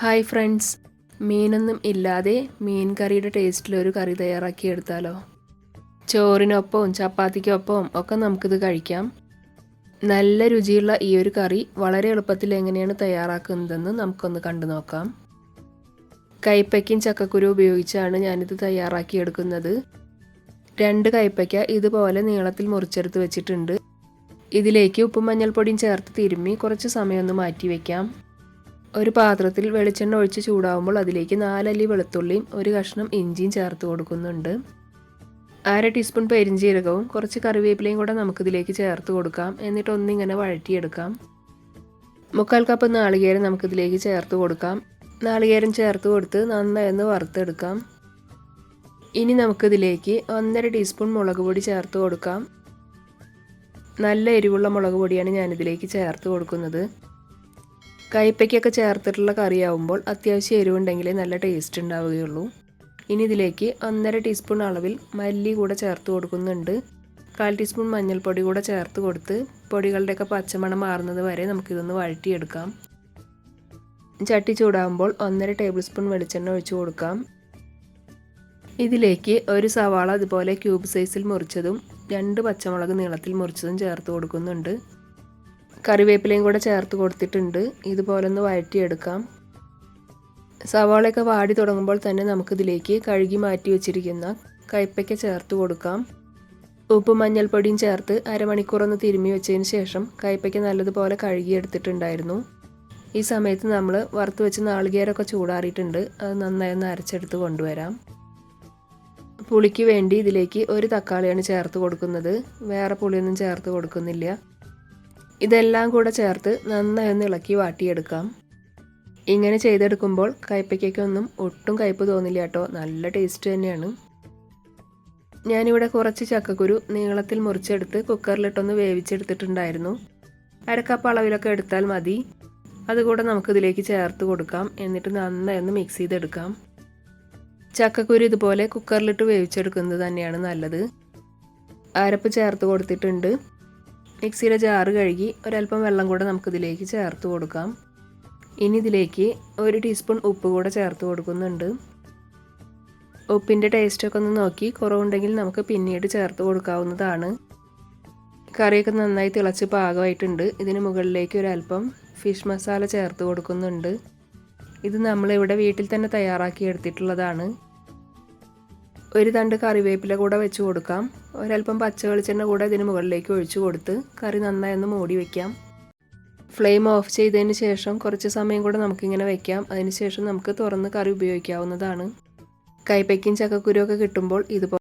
Hi friends. മീനൊന്നും ഇല്ലാതെ മീൻ കറിയുടെ ടേസ്റ്റിൽ ഒരു കറി തയ്യാറാക്കി എടുത്താലോ? ചോറിനൊപ്പവും ചപ്പാത്തിക്കൊപ്പവും ഒക്കെ നമുക്കിത് കഴിക്കാം. നല്ല രുചിയുള്ള ഈ ഒരു കറി വളരെ എളുപ്പത്തിൽ എങ്ങനെയാണ് തയ്യാറാക്കുന്നതെന്ന് നമുക്കൊന്ന് കണ്ടു നോക്കാം. കൈപ്പയ്ക്കും ചക്കക്കുരു ഉപയോഗിച്ചാണ് ഞാനിത് തയ്യാറാക്കി എടുക്കുന്നത്. രണ്ട് കൈപ്പയ്ക്ക ഇതുപോലെ നീളത്തിൽ മുറിച്ചെടുത്ത് വെച്ചിട്ടുണ്ട്. ഇതിലേക്ക് ഉപ്പും മഞ്ഞൾപ്പൊടിയും ചേർത്ത് തിരുമ്മി കുറച്ച് സമയം ഒന്ന് മാറ്റി വയ്ക്കാം ഒരു പാത്രത്തിൽ വെളിച്ചെണ്ണ ഒഴിച്ച് ചൂടാവുമ്പോൾ അതിലേക്ക് നാലല്ലി വെളുത്തുള്ളിയും ഒരു കഷ്ണം ഇഞ്ചിയും ചേർത്ത് കൊടുക്കുന്നുണ്ട്. അര ടീസ്പൂൺ പെരിഞ്ചീരകവും കുറച്ച് കറിവേപ്പിലയും കൂടെ നമുക്കിതിലേക്ക് ചേർത്ത് കൊടുക്കാം. എന്നിട്ട് ഒന്നിങ്ങനെ വഴറ്റിയെടുക്കാം. മുക്കാൽ കപ്പ് നാളികേരം നമുക്കിതിലേക്ക് ചേർത്ത് കൊടുക്കാം. നാളികേരം ചേർത്ത് കൊടുത്ത് നന്നായി ഒന്ന് വറുത്തെടുക്കാം. ഇനി നമുക്കിതിലേക്ക് ഒന്നര ടീസ്പൂൺ മുളക് പൊടി ചേർത്ത് കൊടുക്കാം. നല്ല എരിവുള്ള മുളക് പൊടിയാണ് ഞാനിതിലേക്ക് ചേർത്ത് കൊടുക്കുന്നത്. കയ്പ്പയ്ക്കൊക്കെ ചേർത്തിട്ടുള്ള കറിയാവുമ്പോൾ അത്യാവശ്യം എരിവുണ്ടെങ്കിലേ നല്ല ടേസ്റ്റ് ഉണ്ടാവുകയുള്ളൂ. ഇനി ഇതിലേക്ക് ഒന്നര ടീസ്പൂൺ അളവിൽ മല്ലി കൂടെ ചേർത്ത് കൊടുക്കുന്നുണ്ട്. കാൽ ടീസ്പൂൺ മഞ്ഞൾപ്പൊടി കൂടെ ചേർത്ത് കൊടുത്ത് പൊടികളുടെയൊക്കെ പച്ചമണം മാറുന്നത് വരെ നമുക്കിതൊന്ന് വഴറ്റിയെടുക്കാം. ചട്ടി ചൂടാകുമ്പോൾ ഒന്നര ടേബിൾ സ്പൂൺ വെളിച്ചെണ്ണ ഒഴിച്ചു കൊടുക്കാം. ഇതിലേക്ക് ഒരു സവാള അതുപോലെ ക്യൂബ് സൈസിൽ മുറിച്ചതും രണ്ട് പച്ചമുളക് നീളത്തിൽ മുറിച്ചതും ചേർത്ത് കൊടുക്കുന്നുണ്ട്. കറിവേപ്പിലയും കൂടെ ചേർത്ത് കൊടുത്തിട്ടുണ്ട്. ഇതുപോലെ ഒന്ന് വഴറ്റിയെടുക്കാം. സവാളയൊക്കെ വാടി തുടങ്ങുമ്പോൾ തന്നെ നമുക്കിതിലേക്ക് കഴുകി മാറ്റി വെച്ചിരിക്കുന്ന കയ്പ്പയ്ക്ക ചേർത്ത് കൊടുക്കാം. ഉപ്പ് മഞ്ഞൾപ്പൊടിയും ചേർത്ത് അരമണിക്കൂറൊന്ന് തിരുമ്മി വെച്ചതിന് ശേഷം കയ്പ്പയ്ക്ക നല്ലതുപോലെ കഴുകിയെടുത്തിട്ടുണ്ടായിരുന്നു. ഈ സമയത്ത് നമ്മൾ വറുത്ത് വെച്ച് നാളികേരമൊക്കെ ചൂടാറിയിട്ടുണ്ട്. അത് നന്നായി ഒന്ന് അരച്ചെടുത്ത് കൊണ്ടുവരാം. പുളിക്ക് വേണ്ടി ഇതിലേക്ക് ഒരു തക്കാളിയാണ് ചേർത്ത് കൊടുക്കുന്നത്. വേറെ പുളിയൊന്നും ചേർത്ത് കൊടുക്കുന്നില്ല. ഇതെല്ലാം കൂടെ ചേർത്ത് നന്നായി ഒന്ന് ഇളക്കി വാട്ടിയെടുക്കാം. ഇങ്ങനെ ചെയ്തെടുക്കുമ്പോൾ കയ്പ്പയ്ക്കൊന്നും ഒട്ടും കയ്പ്പ് തോന്നില്ല കേട്ടോ. നല്ല ടേസ്റ്റ് തന്നെയാണ്. ഞാനിവിടെ കുറച്ച് ചക്കക്കുരു നീളത്തിൽ മുറിച്ചെടുത്ത് കുക്കറിലിട്ടൊന്ന് വേവിച്ചെടുത്തിട്ടുണ്ടായിരുന്നു. അരക്കപ്പ് അളവിലൊക്കെ എടുത്താൽ മതി. അതുകൂടെ നമുക്കിതിലേക്ക് ചേർത്ത് കൊടുക്കാം. എന്നിട്ട് നന്നായി ഒന്ന് മിക്സ് ചെയ്തെടുക്കാം. ചക്കക്കുരു ഇതുപോലെ കുക്കറിലിട്ട് വേവിച്ചെടുക്കുന്നത് തന്നെയാണ് നല്ലത്. അരപ്പ് ചേർത്ത് കൊടുത്തിട്ടുണ്ട്. മിക്സിയുടെ ജാറ് കഴുകി ഒരല്പം വെള്ളം കൂടെ നമുക്കിതിലേക്ക് ചേർത്ത് കൊടുക്കാം. ഇനി ഇതിലേക്ക് ഒരു ടീസ്പൂൺ ഉപ്പ് കൂടെ ചേർത്ത് കൊടുക്കുന്നുണ്ട്. ഉപ്പിന്റെ ടേസ്റ്റൊക്കെ ഒന്ന് നോക്കി കുറവുണ്ടെങ്കിൽ നമുക്ക് പിന്നീട് ചേർത്ത് കൊടുക്കാവുന്നതാണ്. കറിയൊക്കെ നന്നായി തിളച്ച് പാകമായിട്ടുണ്ട്. ഇതിന് മുകളിലേക്ക് ഒരല്പം ഫിഷ് മസാല ചേർത്ത് കൊടുക്കുന്നുണ്ട്. ഇത് നമ്മളിവിടെ വീട്ടിൽ തന്നെ തയ്യാറാക്കി എടുത്തിട്ടുള്ളതാണ്. ഒരു തണ്ട് കറിവേപ്പില കൂടെ വെച്ച് കൊടുക്കാം. ഒരല്പം പച്ച വെളിച്ചെണ്ണ കൂടെ ഇതിന് മുകളിലേക്ക് ഒഴിച്ചു കൊടുത്ത് കറി നന്നായി ഒന്ന് മൂടി വെക്കാം. ഫ്ലെയിം ഓഫ് ചെയ്തതിന് ശേഷം കുറച്ച് സമയം കൂടെ നമുക്കിങ്ങനെ വെക്കാം. അതിനുശേഷം നമുക്ക് തുറന്ന് കറി ഉപയോഗിക്കാവുന്നതാണ്. കൈപ്പയ്ക്കും ചക്കക്കുരുവൊക്കെ കിട്ടുമ്പോൾ ഇതുപോലെ